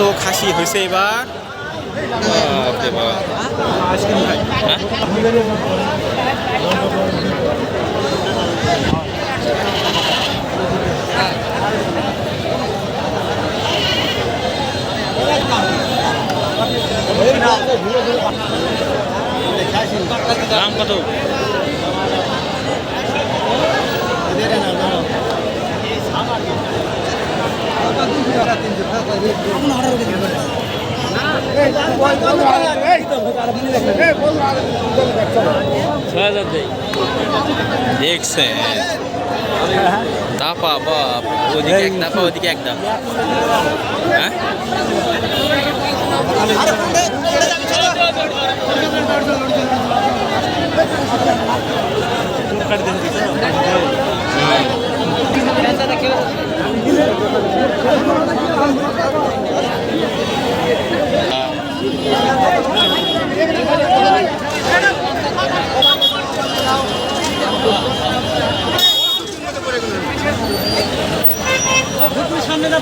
কত খাসি হয়েছে এবার? দাম কত দেখছেন। দাপা বাপ ওদিকে এক দাপা ওদিকে এক হ্যাঁ? সামনে না